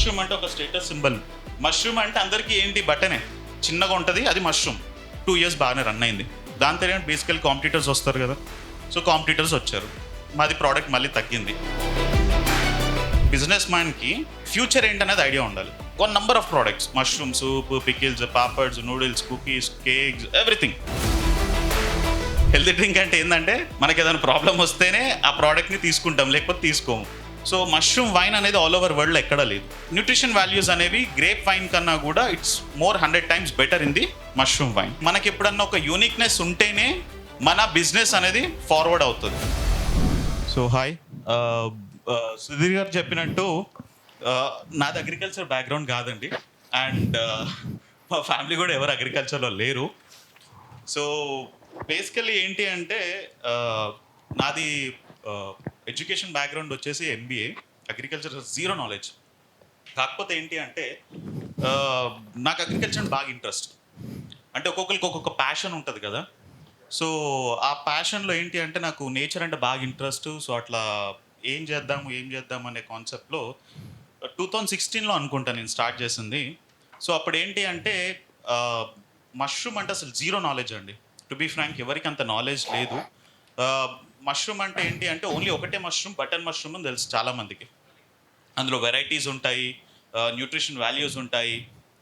Mushroom అంటే ఒక status symbol mushroom అంటే అందరికీ ఏంటి? బట్టనే. చిన్నగా ఉంటుంది అది మష్రూమ్ టూ ఇయర్స్ బాగానే రన్ అయింది. దాని తర్వాత బేసికల్ కాంపిటీటర్స్ వస్తారు కదా. సో కాంపిటీటర్స్ వచ్చారు. మాది ప్రోడక్ట్ మళ్ళీ తగ్గింది. బిజినెస్ మ్యాన్కి ఫ్యూచర్ ఏంటనేది ఐడియా ఉండాలి. One number of products mushroom soup pickles papads noodles cookies cakes everything healthy drink అంటే ఏంటంటే మనకి ఏదైనా ప్రాబ్లం వస్తేనే ఆ ప్రోడక్ట్ని తీసుకుంటాం లేకపోతే తీసుకోము. సో మష్రూమ్ వైన్ అనేది ఆల్ ఓవర్ వరల్డ్లో ఎక్కడ లేదు. న్యూట్రిషన్ వాల్యూస్ అనేవి గ్రేప్ వైన్ కన్నా కూడా it's more hundred times better in the mushroom wine. మనకి ఎప్పుడన్నా ఒక యూనిక్నెస్ ఉంటేనే మన బిజినెస్ అనేది ఫార్వర్డ్ అవుతుంది. సో హాయ్ సుధీర్ గారు చెప్పినట్టు నాది అగ్రికల్చర్ బ్యాక్గ్రౌండ్ కాదండి. అండ్ మా ఫ్యామిలీ కూడా ఎవరు అగ్రికల్చర్లో లేరు. సో బేసికలీ ఏంటి అంటే నాది ఎడ్యుకేషన్ బ్యాక్గ్రౌండ్ వచ్చేసి ఎంబీఏ అగ్రికల్చర్ జీరో నాలెడ్జ్ కాకపోతే ఏంటి అంటే నాకు అగ్రికల్చర్ బాగా ఇంట్రెస్ట్ అంటే ఒక్కొక్కరికి ఒక్కొక్క ప్యాషన్ ఉంటుంది కదా. సో ఆ ప్యాషన్లో ఏంటి అంటే నాకు నేచర్ అంటే బాగా ఇంట్రెస్ట్ సో అట్లా ఏం చేద్దాము ఏం చేద్దాం అనే కాన్సెప్ట్లో టూ థౌజండ్ సిక్స్టీన్లో అనుకుంటా నేను స్టార్ట్ చేసింది. సో అప్పుడు ఏంటి అంటే మష్రూమ్ అంటే అసలు జీరో నాలెడ్జ్ అండి. టు బీ ఫ్రాంక్ ఎవరికి అంత నాలెడ్జ్ లేదు. మష్రూమ్ అంటే ఏంటి అంటే ఓన్లీ ఒకటే మష్రూమ్ బటన్ మష్రూమ్ అని తెలుసు చాలామందికి. అందులో వెరైటీస్ ఉంటాయి న్యూట్రిషన్ వాల్యూస్ ఉంటాయి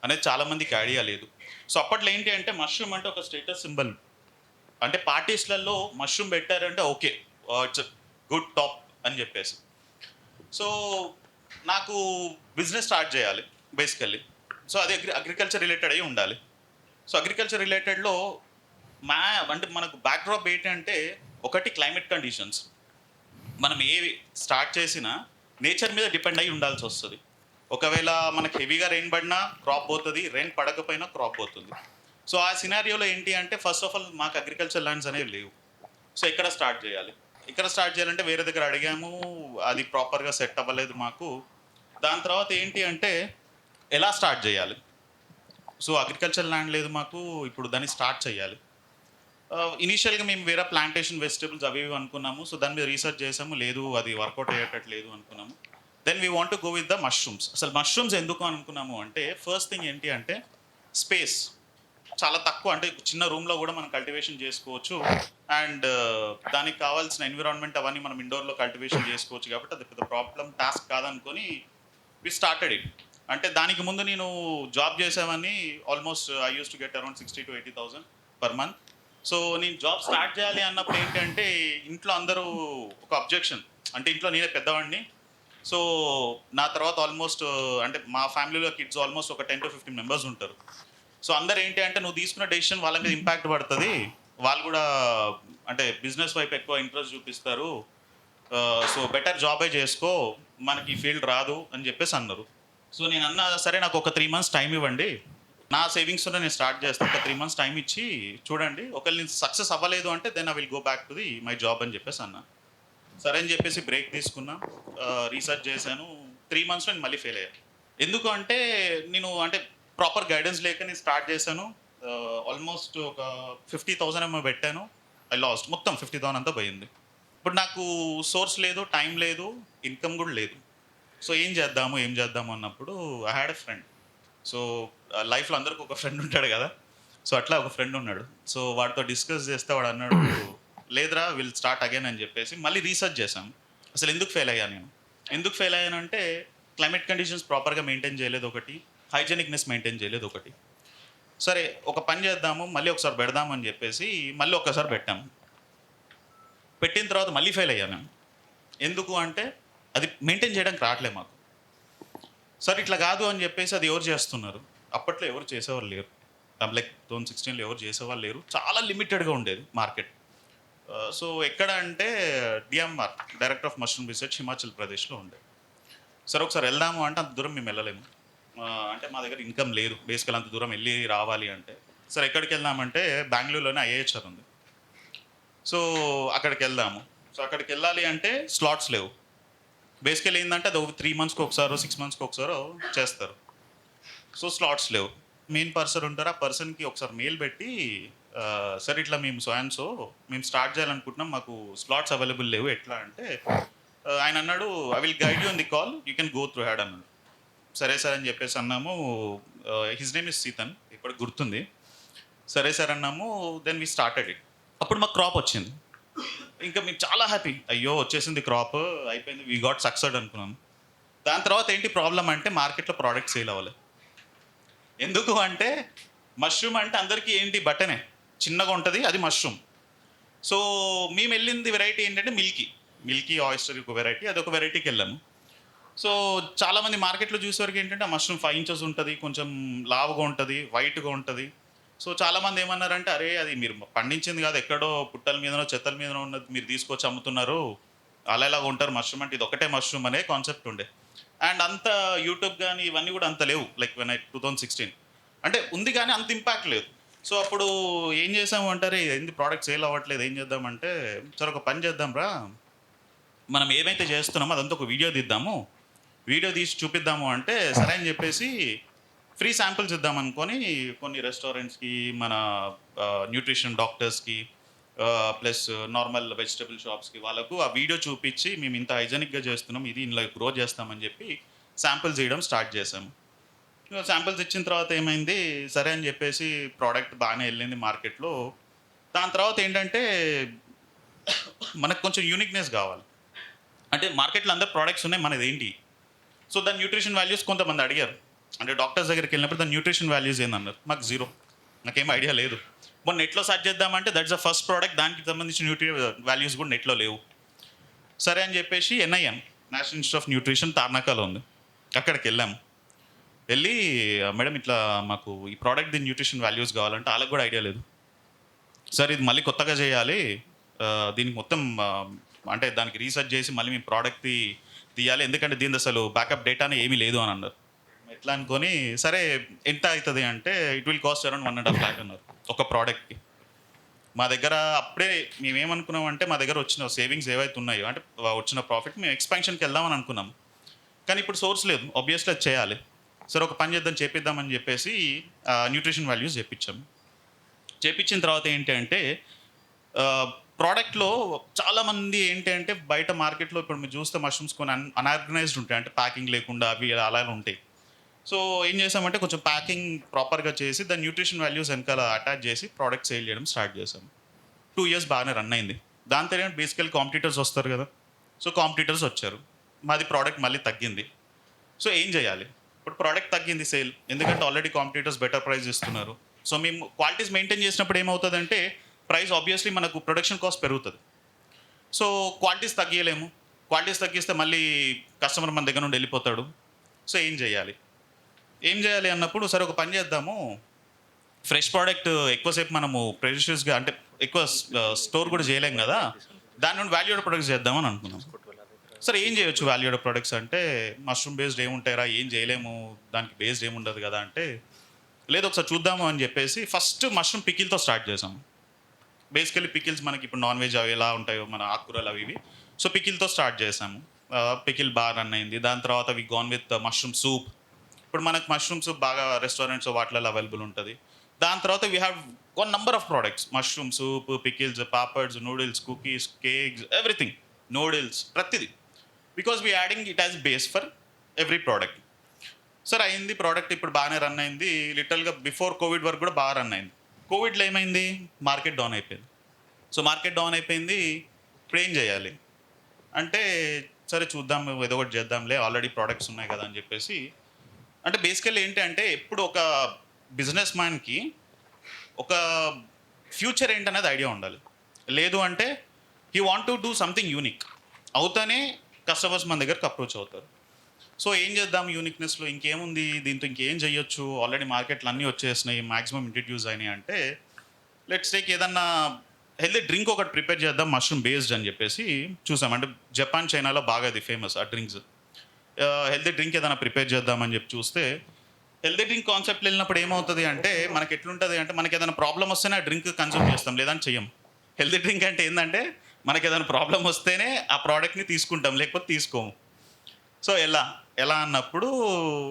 అనేది చాలామందికి ఐడియా లేదు. సో అప్పట్లో ఏంటి అంటే మష్రూమ్ అంటే ఒక స్టేటస్ సింబల్. అంటే పార్టీస్లలో మష్రూమ్ పెట్టారంటే ఓకే ఇట్స్ గుడ్ టాప్ అని చెప్పేసి. సో నాకు బిజినెస్ స్టార్ట్ చేయాలి బేసికల్లీ. సో అది అగ్రి అగ్రికల్చర్ రిలేటెడ్ అయి ఉండాలి. సో అగ్రికల్చర్ రిలేటెడ్లో మా అంటే మనకు బ్యాక్డ్రాప్ ఏంటంటే ఒకటి క్లైమేట్ కండిషన్స్ మనం ఏ స్టార్ట్ చేసినా నేచర్ మీద డిపెండ్ అయి ఉండాల్సి వస్తుంది. ఒకవేళ మనకి హెవీగా రెయిన్ పడినా క్రాప్ పోతుంది రెయిన్ పడకపోయినా క్రాప్ పోతుంది. సో ఆ సినారియోలో ఏంటి అంటే ఫస్ట్ ఆఫ్ ఆల్ మాకు అగ్రికల్చర్ ల్యాండ్స్ అనేవి లేవు. సో ఎక్కడ స్టార్ట్ చేయాలి? ఇక్కడ స్టార్ట్ చేయాలంటే వేరే దగ్గర అడిగాము అది ప్రాపర్గా సెట్ అవ్వలేదు మాకు. దాని తర్వాత ఏంటి అంటే ఎలా స్టార్ట్ చేయాలి? సో అగ్రికల్చర్ ల్యాండ్ లేదు మాకు ఇప్పుడు దాన్ని స్టార్ట్ చేయాలి. Uh, ఇనీషియల్గా మేము వేరే ప్లాంటేషన్ వెజిటబుల్స్ అవి ఇవి అనుకున్నాము. సో దాని మీద రీసెర్చ్ చేసాము. లేదు అది వర్కౌట్ అయ్యేటట్లేదు అనుకున్నాము. Then we want go with the mushrooms అసలు మష్రూమ్స్ ఎందుకు అనుకున్నాము అంటే ఫస్ట్ థింగ్ ఏంటి అంటే స్పేస్ చాలా తక్కువ అంటే చిన్న రూమ్లో కూడా మనం కల్టివేషన్ చేసుకోవచ్చు. అండ్ uh, దానికి కావాల్సిన ఎన్విరాన్మెంట్ అవన్నీ మనం ఇండోర్లో కల్టివేషన్ చేసుకోవచ్చు కాబట్టి అది పెద్ద ప్రాబ్లం టాస్క్ కాదనుకొని వి స్టార్టెడ్ ఇట్ అంటే దానికి ముందు నేను జాబ్ చేసామని almost I use to get around sixty to eighty thousand per month so నేను జాబ్ స్టార్ట్ చేయాలి అన్నప్పుడు ఏంటంటే ఇంట్లో అందరూ ఒక అబ్జెక్షన్. అంటే ఇంట్లో నేనే పెద్దవాడిని. సో నా తర్వాత ఆల్మోస్ట్ అంటే మా ఫ్యామిలీలో కిడ్స్ ఆల్మోస్ట్ ఒక టెన్ టు ఫిఫ్టీన్ మెంబర్స్ ఉంటారు. సో అందరు ఏంటి అంటే నువ్వు తీసుకున్న డెసిషన్ వాళ్ళ మీద ఇంపాక్ట్ పడుతుంది. వాళ్ళు కూడా అంటే బిజినెస్ వైపు ఎక్కువ ఇంట్రెస్ట్ చూపిస్తారు. సో బెటర్ జాబే చేసుకో మనకి ఈ ఫీల్డ్ రాదు అని చెప్పేసి అన్నారు. సో నేను అన్నా సరే నాకు ఒక త్రీ మంత్స్ టైం ఇవ్వండి. నా సేవింగ్స్తో నేను స్టార్ట్ చేస్తాను ఒక త్రీ మంత్స్ టైం ఇచ్చి చూడండి ఒకవేళ నేను సక్సెస్ అవ్వలేదు అంటే then I will go back to the my job అని చెప్పేసి అన్నా. సరే అని చెప్పేసి బ్రేక్ తీసుకున్నా. రీసెర్చ్ చేశాను. త్రీ మంత్స్లో నేను మళ్ళీ ఫెయిల్ అయ్యాను ఎందుకు అంటే నేను అంటే ప్రాపర్ గైడెన్స్ లేక నేను స్టార్ట్ చేశాను. ఆల్మోస్ట్ ఒక ఫిఫ్టీ థౌసండ్ ఏమో పెట్టాను. ఐ లాస్ట్ మొత్తం ఫిఫ్టీ థౌసండ్ అంతా పోయింది. ఇప్పుడు నాకు సోర్స్ లేదు టైం లేదు ఇన్కమ్ కూడా లేదు. సో ఏం చేద్దాము ఏం చేద్దాము అన్నప్పుడు I had a friend so లైఫ్లో అందరికి ఒక ఫ్రెండ్ ఉంటాడు కదా. సో అట్లా ఒక ఫ్రెండ్ ఉన్నాడు. సో వాడితో డిస్కస్ చేస్తే వాడు అన్నాడు లేదురా విల్ స్టార్ట్ అగైన్ అని చెప్పేసి మళ్ళీ రీసెర్చ్ చేశాం. అసలు ఎందుకు ఫెయిల్ అయ్యాను నేను? ఎందుకు ఫెయిల్ అయ్యానంటే క్లైమేట్ కండిషన్స్ ప్రాపర్గా మెయింటైన్ చేయలేదు ఒకటి హైజెనిక్నెస్ మెయింటైన్ చేయలేదు ఒకటి. సరే ఒక పని చేద్దాము మళ్ళీ ఒకసారి పెడదాము అని చెప్పేసి మళ్ళీ ఒక్కసారి పెట్టాము పెట్టిన తర్వాత మళ్ళీ ఫెయిల్ అయ్యాను ఎందుకు అంటే అది మెయింటైన్ చేయడానికి రావట్లేదు మాకు. సరే ఇట్లా కాదు అని చెప్పేసి అది ఎవరు చేస్తున్నారు? అప్పట్లో ఎవరు చేసేవారు లేరు. లైక్ టూ సిక్స్టీన్లో ఎవరు చేసేవాళ్ళు లేరు. చాలా లిమిటెడ్గా ఉండేది మార్కెట్. సో ఎక్కడ అంటే DMR director of mushroom research Himachal ప్రదేశ్లో ఉండే. సరే ఒకసారి వెళ్దాము అంటే అంత దూరం మేము వెళ్ళలేము. అంటే మా దగ్గర ఇన్కమ్ లేదు. బేసికల్ అంత దూరం వెళ్ళి రావాలి అంటే. సరే ఎక్కడికి వెళ్దామంటే బెంగళూరులోనే ఐఏహెచ్ఆర్ ఉంది. సో అక్కడికి వెళ్దాము. సో అక్కడికి వెళ్ళాలి అంటే స్లాట్స్ లేవు. బేసికల్ ఏంటంటే అది ఒక త్రీ మంత్స్కి ఒకసారో సిక్స్ మంత్స్కి ఒకసారో చేస్తారు. సో స్లాట్స్ లేవు. మెయిన్ పర్సన్ ఉంటారు. ఆ పర్సన్కి ఒకసారి మెయిల్ పెట్టి సార్ సరే ఇట్లా మేము సో సో మేము స్టార్ట్ చేయాలనుకుంటున్నాం. మాకు స్లాట్స్ అవైలబుల్ లేవు. ఎట్లా అంటే ఆయన అన్నాడు I will guide you in the call you can go through had అన్నాడు. సరే సార్ అని చెప్పేసి అన్నాము. హిజ్ నేమ్ ఇస్ సీతన్ ఇప్పుడు గుర్తుంది. సరే సార్ అన్నాము. దెన్ వి స్టార్టెడ్ ఇట్ అప్పుడు మాకు క్రాప్ వచ్చింది. ఇంకా మేము చాలా హ్యాపీ అయ్యో వచ్చేసింది క్రాప్ అయిపోయింది. వీ గాట్ సక్సెడ్ అనుకున్నాను దాని తర్వాత ఏంటి ప్రాబ్లం అంటే మార్కెట్లో ప్రోడక్ట్ సేల్ అవ్వాలి. ఎందుకు అంటే మష్రూమ్ అంటే అందరికీ ఏంటి బట్టనే. చిన్నగా ఉంటుంది అది మష్రూమ్ సో మేము వెళ్ళింది వెరైటీ ఏంటంటే మిల్కీ మిల్కీ ఆయిస్టర్ ఒక వెరైటీ అది ఒక వెరైటీకి వెళ్ళాము. సో చాలామంది మార్కెట్లో చూసేవరకు ఏంటంటే ఆ మష్రూమ్ ఫైవ్ ఇంచెస్ ఉంటుంది కొంచెం లావుగా ఉంటుంది వైట్గా ఉంటుంది. సో చాలామంది ఏమన్నారంటే అరే అది మీరు పండించింది కాదు ఎక్కడో పుట్టల మీదనో చెత్తల మీదనో ఉన్నది మీరు తీసుకొచ్చి అమ్ముతున్నారు. అలా ఎలా ఉంటారు మష్రూమ్ అంటే ఇది ఒకటే మష్రూమ్ అనే కాన్సెప్ట్ ఉండే. అండ్ అంత యూట్యూబ్ కానీ ఇవన్నీ కూడా అంత లేవు like when I two thousand sixteen అంటే ఉంది కానీ అంత ఇంపాక్ట్ లేదు. సో అప్పుడు ఏం చేసాము అంటారే ఏంది ప్రోడక్ట్ సేల్ అవ్వట్లేదు ఏం చేద్దామంటే సరే ఒక పని చేద్దాం రా. మనం ఏమైతే చేస్తున్నామో అదంతా ఒక వీడియో తీద్దాము వీడియో తీసి చూపిద్దాము అంటే సరే అని చెప్పేసి ఫ్రీ శాంపిల్స్ ఇద్దామనుకొని కొన్ని రెస్టారెంట్స్కి మన న్యూట్రిషన్ డాక్టర్స్కి ప్లస్ నార్మల్ వెజిటబుల్ షాప్స్కి వాళ్ళకు ఆ వీడియో చూపించి మేము ఇంత హైజెనిక్గా చేస్తున్నాం ఇది ఇందులో గ్రో చేస్తామని చెప్పి శాంపిల్స్ ఇవ్వడం స్టార్ట్ చేసాము శాంపిల్స్ ఇచ్చిన తర్వాత ఏమైంది సరే అని చెప్పేసి ప్రోడక్ట్ బాగానే వెళ్ళింది మార్కెట్లో. దాని తర్వాత ఏంటంటే మనకు కొంచెం యూనిక్నెస్ కావాలి. అంటే మార్కెట్లో అందరు ప్రోడక్ట్స్ ఉన్నాయి మనది ఏంటి? సో దాని న్యూట్రిషన్ వాల్యూస్ కొంతమంది అడిగారు. అంటే డాక్టర్స్ దగ్గరికి వెళ్ళినప్పుడు దాని న్యూట్రిషన్ వాల్యూస్ ఏందన్నారు? మాకు జీరో. నాకేం ఐడియా లేదు. మొన్న నెట్లో సెర్చ్ చేద్దామంటే దట్స్ ద ఫస్ట్ ప్రోడక్ట్ దానికి సంబంధించిన న్యూట్రి వాల్యూస్ కూడా నెట్లో లేవు. సరే అని చెప్పేసి NIN national institute of nutrition తార్నాకలో ఉంది. అక్కడికి వెళ్ళాము వెళ్ళి మేడం ఇట్లా మాకు ఈ ప్రోడక్ట్ దీని న్యూట్రిషన్ వాల్యూస్ కావాలంటే వాళ్ళకి కూడా ఐడియా లేదు. సార్ ఇది మళ్ళీ కొత్తగా చేయాలి. దీనికి మొత్తం అంటే దానికి రీసెర్చ్ చేసి మళ్ళీ మీ ప్రోడక్ట్ తీయాలి. ఎందుకంటే దీని అసలు బ్యాకప్ డేటానే ఏమీ లేదు అని అన్నారు. ఎట్లా అనుకొని సరే ఎంత అవుతుంది అంటే it will cost around one and half lakh అన్నారు ఒక ప్రోడక్ట్కి మా దగ్గర అప్పుడే మేమేమనుకున్నాం అంటే మా దగ్గర వచ్చిన సేవింగ్స్ ఏవైతే ఉన్నాయో అంటే వచ్చిన ప్రాఫిట్ మేము ఎక్స్పాన్షన్కి వెళ్దామని అనుకున్నాం. కానీ ఇప్పుడు సోర్స్ లేదు ఆబ్వియస్లీ అది చేయాలి. సరే ఒక పని చేద్దాం చేపిద్దామని చెప్పేసి న్యూట్రిషన్ వాల్యూస్ చేపించాము చేపించిన తర్వాత ఏంటి అంటే ప్రోడక్ట్లో చాలామంది ఏంటి అంటే బయట మార్కెట్లో ఇప్పుడు మీరు చూస్తే మష్రూమ్స్ కొన్ని అన్ అన్ఆర్గనైజ్డ్ ఉంటాయి. అంటే ప్యాకింగ్ లేకుండా అవి అలా ఉంటాయి. సో ఏం చేసామంటే కొంచెం ప్యాకింగ్ ప్రాపర్గా చేసి దాని న్యూట్రిషన్ వాల్యూస్ వెనకాల అటాచ్ చేసి ప్రోడక్ట్ సేల్ చేయడం స్టార్ట్ చేసాం. టూ ఇయర్స్ బాగానే రన్ అయింది. దాని తర్వాత బేసికల్ కాంపిటీటర్స్ వస్తారు కదా. సో కాంపిటీటర్స్ వచ్చారు. మాది ప్రోడక్ట్ మళ్ళీ తగ్గింది. సో ఏం చేయాలి? ఇప్పుడు ప్రోడక్ట్ తగ్గింది సేల్ ఎందుకంటే ఆల్రెడీ కాంపిటీటర్స్ బెటర్ ప్రైస్ ఇస్తున్నారు. సో మేము క్వాలిటీస్ మెయింటైన్ చేసినప్పుడు ఏమవుతుందంటే ప్రైస్ ఆబ్వియస్లీ మనకు ప్రొడక్షన్ కాస్ట్ పెరుగుతుంది. సో క్వాలిటీస్ తగ్గియలేము. క్వాలిటీస్ తగ్గిస్తే మళ్ళీ కస్టమర్ మన దగ్గర నుండి వెళ్ళిపోతాడు. సో ఏం చేయాలి? ఏం చేయాలి అన్నప్పుడు సరే ఒక పని చేద్దాము. ఫ్రెష్ ప్రోడక్ట్ ఎక్కువసేపు మనము ప్రెషియస్గా అంటే ఎక్కువ స్టోర్ కూడా చేయలేం కదా. దాని నుండి వాల్యూడ్ ప్రొడక్ట్స్ చేద్దామని అనుకున్నాం. సరే ఏం చేయొచ్చు వాల్యూడ్ ప్రొడక్ట్స్ అంటే మష్రూమ్ బేస్డ్ ఏముంటాయిరా ఏం చేయలేము దానికి బేస్డ్ ఏముండదు కదా అంటే లేదు ఒకసారి చూద్దాము అని చెప్పేసి ఫస్ట్ మష్రూమ్ పికిల్తో స్టార్ట్ చేసాము బేసికలీ పికిల్స్ మనకి ఇప్పుడు నాన్ వెజ్ అవి ఎలా ఉంటాయో మన ఆకుకూరలు అవి ఇవి. సో పికిల్తో స్టార్ట్ చేసాము. పికిల్ బాగా రన్ అయింది. దాని తర్వాత we gone with mushroom soup. ఇప్పుడు మనకు మష్రూమ్స్ బాగా రెస్టారెంట్స్ వాటిలలో అవైలబుల్ ఉంటుంది. దాని తర్వాత we have one number of products mushroom soup pickles papads noodles cookies cakes everything noodles ప్రతిదీ. Because we adding it as base for every product sir అయింది product ఇప్పుడు బాగానే రన్ అయింది. లిటల్గా బిఫోర్ కోవిడ్ వరకు కూడా బాగా రన్ అయింది. కోవిడ్లో ఏమైంది? మార్కెట్ డౌన్ అయిపోయింది. సో మార్కెట్ డౌన్ అయిపోయింది. ఇప్పుడు ఏం చేయాలి. అంటే సరే చూద్దాం ఏదో ఒకటి చేద్దాంలే. ఆల్రెడీ ప్రోడక్ట్స్ ఉన్నాయి కదా అని చెప్పేసి అంటే బేసికల్లీ ఏంటి అంటే ఎప్పుడు ఒక బిజినెస్ మ్యాన్కి ఒక ఫ్యూచర్ ఏంటనేది ఐడియా ఉండాలి. లేదు అంటే he want to do something unique అవుతానే కస్టమర్స్ మన దగ్గరకు అప్రోచ్ అవుతారు. సో ఏం చేద్దాం యూనిక్నెస్లో ఇంకేముంది? దీంతో ఇంకేం చేయొచ్చు ఆల్రెడీ మార్కెట్లు అన్నీ వచ్చేసినాయి మాక్సిమం ఇంట్రడ్యూస్ అయినాయి అంటే లెట్స్ టేక్ ఏదన్నా హెల్దీ డ్రింక్ ఒకటి ప్రిపేర్ చేద్దాం మష్రూమ్ బేస్డ్ అని చెప్పేసి చూసాం. అంటే జపాన్ చైనాలో బాగా అది ఫేమస్ ఆ డ్రింక్స్ హెల్తీ డ్రింక్ ఏదైనా ప్రిపేర్ చేద్దామని చెప్పి చూస్తే హెల్తీ డ్రింక్ కాన్సెప్ట్ వెళ్ళినప్పుడు ఏమవుతుంది అంటే మనకి ఎట్లుంటుంది అంటే మనకి ఏదైనా ప్రాబ్లం వస్తేనే ఆ డ్రింక్ కన్సూమ్ చేస్తాం లేదని చెయ్యం. హెల్తీ డ్రింక్ అంటే ఏంటంటే మనకి ఏదైనా ప్రాబ్లం వస్తేనే ఆ ప్రోడక్ట్ని తీసుకుంటాం లేకపోతే తీసుకోము. సో ఎలా? ఎలా అన్నప్పుడు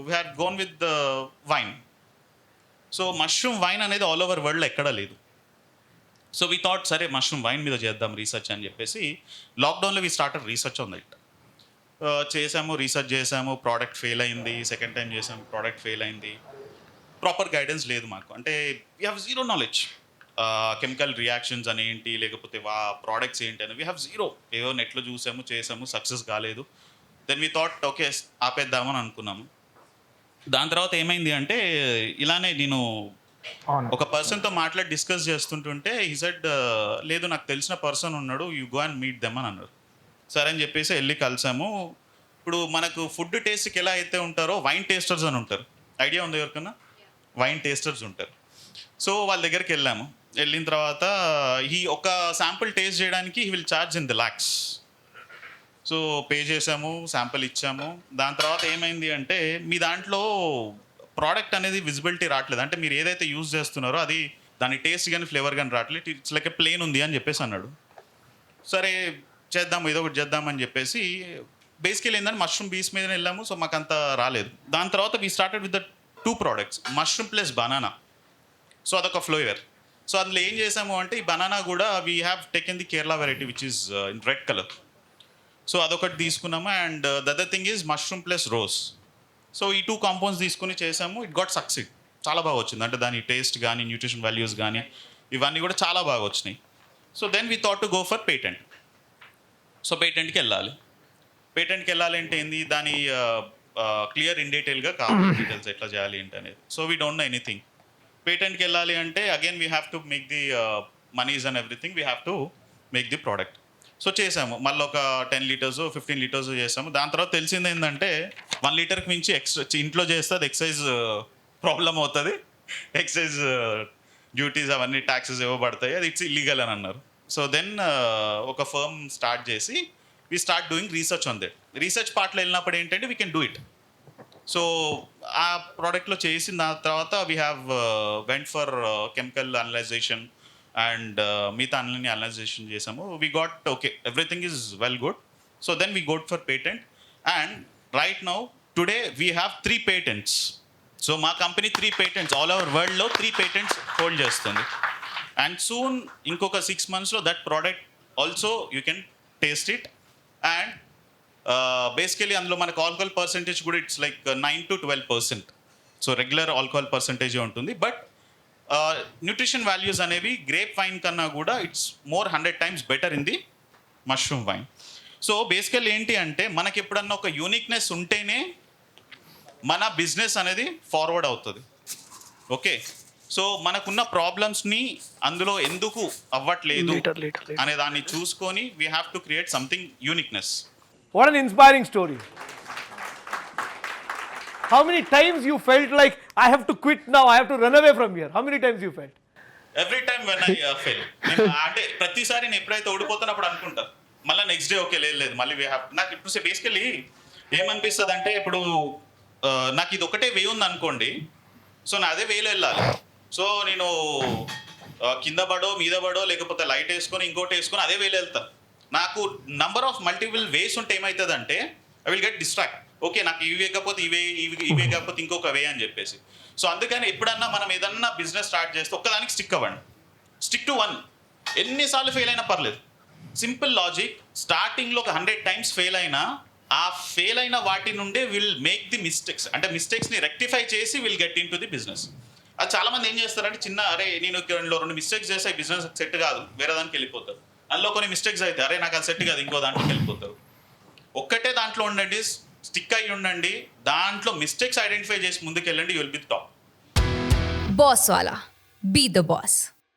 we had gone with wine so mushroom wine అనేది ఆల్ ఓవర్ వరల్డ్లో ఎక్కడా లేదు. సో వీ థాట్ సరే మష్రూమ్ వైన్ మీద చేద్దాం రీసెర్చ్ అని చెప్పేసి లాక్డౌన్లో వీ స్టార్టెడ్ రీసెర్చ్ ఉంది చేసాము రీసెర్చ్ చేసాము ప్రోడక్ట్ ఫెయిల్ అయింది సెకండ్ టైం చేసాము ప్రోడక్ట్ ఫెయిల్ అయింది. ప్రాపర్ గైడెన్స్ లేదు మాకు. అంటే we have zero knowledge chemical reactions అని ఏంటి లేకపోతే వా ప్రోడక్ట్స్ ఏంటి అని. వీ హ్యావ్ జీరో ఏదో నెట్లో చూసాము చేసాము సక్సెస్ కాలేదు. దెన్ వీ థాట్ ఓకే ఆపేద్దామని అనుకున్నాము. దాని తర్వాత ఏమైంది అంటే ఇలానే నేను ఒక పర్సన్తో మాట్లాడి డిస్కస్ చేస్తుంటుంటే ఈ సెడ్ లేదు నాకు తెలిసిన పర్సన్ ఉన్నాడు you go and meet them అని అన్నారు. సరే అని చెప్పేసి వెళ్ళి కలిసాము. ఇప్పుడు మనకు ఫుడ్ టేస్ట్కి ఎలా అయితే ఉంటారో వైన్ టేస్టర్స్ అని ఉంటారు. ఐడియా ఉంది ఎవరికన్నా? వైన్ టేస్టర్స్ ఉంటారు. సో వాళ్ళ దగ్గరికి వెళ్ళాము. వెళ్ళిన తర్వాత ఈ ఒక శాంపుల్ టేస్ట్ చేయడానికి he will charge in the lakhs so pay చేసాము శాంపుల్ ఇచ్చాము. దాని తర్వాత ఏమైంది అంటే మీ దాంట్లో ప్రోడక్ట్ అనేది విజిబిలిటీ రావట్లేదు. అంటే మీరు ఏదైతే యూజ్ చేస్తున్నారో అది దాని టేస్ట్ కానీ ఫ్లేవర్ కానీ రావట్లేదు. ఇట్స్ లైక్ ప్లేన్ ఉంది అని చెప్పేసి అన్నాడు. సరే చేద్దాం ఏదో ఒకటి చేద్దాం అని చెప్పేసి బేసికల్ ఏంటంటే మష్రూమ్ బీస్ మీద వెళ్ళాము. సో మాకు అంత రాలేదు. దాని తర్వాత we started with the two products mushroom plus banana so అదొక ఫ్లేవర్ సో అందులో ఏం చేసాము అంటే ఈ బనానా కూడా we have taken the Kerala variety which is in red colour so అదొకటి తీసుకున్నాము and the other thing is mushroom plus rose so ఈ టూ కాంపౌండ్స్ తీసుకుని చేసాము. ఇట్ గాట్ సక్సెడ్ చాలా బాగా వచ్చింది. అంటే దాని టేస్ట్ కానీ న్యూట్రిషన్ వాల్యూస్ కానీ ఇవన్నీ కూడా చాలా బాగా వచ్చినాయి. So then we thought to go for patent so పేటెంట్కి వెళ్ళాలి. పేటెంట్కి వెళ్ళాలి అంటే ఏంది? దాని క్లియర్ ఇన్ డీటెయిల్గా కావాలి. డీటెయిల్స్ ఎట్లా చేయాలి ఏంటి అనేది so we don't know anything. పేటెంట్కి వెళ్ళాలి అంటే again we have to make the monies and everything. We have to make the product. So చేసాము. మళ్ళీ ఒక టెన్ లీటర్స్ ఫిఫ్టీన్ లీటర్స్ చేసాము. దాని తర్వాత తెలిసింది ఏంటంటే వన్ లీటర్కి మించి ఎక్స్ట్రా ఇంట్లో చేస్తే అది ఎక్సైజ్ ప్రాబ్లం అవుతుంది. ఎక్సైజ్ డ్యూటీస్ అవన్నీ ట్యాక్సెస్ ఇవ్వబడతాయి. అది ఇట్స్ ఇల్లీగల్ అని అన్నారు. సో దెన్ ఒక ఫర్మ్ స్టార్ట్ చేసి we start doing research on that research పార్ట్లో వెళ్ళినప్పుడు ఏంటంటే we can do it so ఆ ప్రోడక్ట్లో చేసిన తర్వాత we have went for chemical analyzation and మిగతా అన్ని అనలైజేషన్ చేసాము. We got okay everything is well good so then we got for patent and right now today we have three patents so మా company three patents all over వరల్డ్లో three patents hold చేస్తుంది. And soon ఇంకొక six మంత్స్లో that product also you can taste it and basically అందులో మనకు alcohol percentage కూడా it's like nine to twelve percent so regular alcohol పర్సంటేజే ఉంటుంది. But nutrition values అనేవి grape wine కన్నా కూడా it's more hundred times better in the mushroom wine so basical ఏంటి అంటే మనకి ఎప్పుడన్నా ఒక యూనిక్నెస్ ఉంటేనే మన బిజినెస్ అనేది ఫార్వర్డ్ అవుతుంది. ఓకే సో మనకున్న ప్రాబ్లమ్స్ని అందులో ఎందుకు అవ్వట్లేదు అనే దాన్ని చూసుకొని we have to create something uniqueness What an inspiring story. How many times you felt like I have to quit now, I have to run away from here? How many times you felt? Every time when I fail అంటే ప్రతిసారి నేను ఎప్పుడైతే ఓడిపోతానో అప్పుడు అనుకుంటా మళ్ళీ next day okay లేదు మళ్ళీ we have నాకు ఇప్పుడు బేసికలీ ఏమనిపిస్తుంది అంటే ఇప్పుడు ఆ, నాకు ఇది ఒకటే వే ఉంది అనుకోండి సో నా అదే వేలో వెళ్ళాలి సో నేను కింద పడో మీద పడో లేకపోతే లైట్ వేసుకొని ఇంకోటి వేసుకొని అదే వేలు వెళ్తాను నాకు నంబర్ ఆఫ్ మల్టిపుల్ వేస్ ఉంటే ఏమవుతుందంటే I will get distract okay నాకు ఇవి వేయకపోతే ఇవే ఇవి ఇవే కాకపోతే ఇంకొక వే అని చెప్పేసి. సో అందుకని ఎప్పుడన్నా మనం ఏదన్నా బిజినెస్ స్టార్ట్ చేస్తే ఒక్కదానికి స్టిక్ అవ్వండి. స్టిక్ టు వన్ ఎన్నిసార్లు ఫెయిల్ అయినా పర్లేదు. సింపుల్ లాజిక్ స్టార్టింగ్లో ఒక హండ్రెడ్ టైమ్స్ ఫెయిల్ అయినా ఆ ఫెయిల్ అయిన వాటి నుండే విల్ మేక్ ది మిస్టేక్స్ అంటే మిస్టేక్స్ని రెక్టిఫై చేసి will get into the business అది చాలా మంది ఏం చేస్తారంటే చిన్న అరే నేను రెండు రెండు మిస్టేక్స్ చేస్తే బిజినెస్ సెట్ కాదు వేరే దానికి వెళ్ళిపోతారు. అందులో కొన్ని మిస్టేక్స్ అయితే అరే నాకు అది సెట్ కాదు ఇంకో దాంట్లోకి వెళ్ళిపోతారు. ఒక్కటే దాంట్లో ఉండండి స్టిక్ అయి ఉండండి దాంట్లో మిస్టేక్స్ ఐడెంటిఫై చేసి ముందుకు వెళ్ళండి you will be top boss Wala be the boss